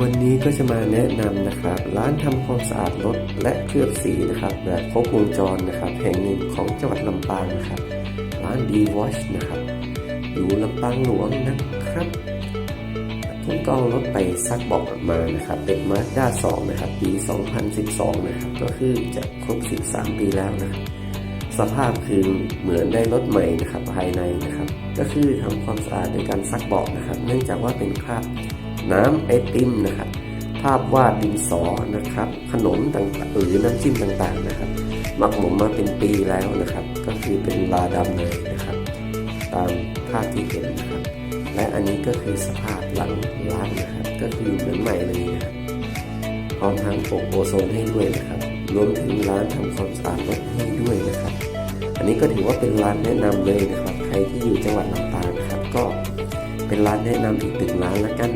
วันนี้ก็จะมาแนะนำนะครับ ร้านทำความสะอาดรถและเคลือบสีนะครับ แบบครบวงจรนะครับ แห่งหนึ่งของจังหวัดลำปางนะครับ ร้าน D Wash นะครับ อยู่ลำปางหลวงนะครับเพิ่งก็เอารถไปซักเบอกมานะครับ เป็น Mazda 2นะครับ ปี 2012 นะครับ ก็คือจะครบ 13 ปีแล้วนะครับ สภาพคือเหมือนได้รถใหม่นะครับ ภายในนะครับ ก็คือทำความสะอาดในการซักเบาะนะครับ เนื่องจากว่าเป็นคราบ น้ำไอติมนะครับ ภาพวาดดินสอนะครับ ขนมต่างๆหรือน้ำจิ้มต่างๆนะครับหมักหมมมาเป็นปีแล้วนะครับ ก็คือเป็นลาดำเลยนะครับ ตามภาพที่เห็นนะครับ และอันนี้ก็คือสภาพหลังร้านนะครับ ก็คือเหมือนใหม่เลยนะครับพร้อมทั้งปกโอโซนให้ด้วยนะครับ รวมถึงร้านทำความสะอาดรถให้ด้วยนะครับ อันนี้ก็ถือว่าเป็นร้านแนะนำเลยนะครับ ใครที่อยู่จังหวัดลำปางนะครับ ก็เป็นร้านแนะนำอีกหนึ่งร้านละกัน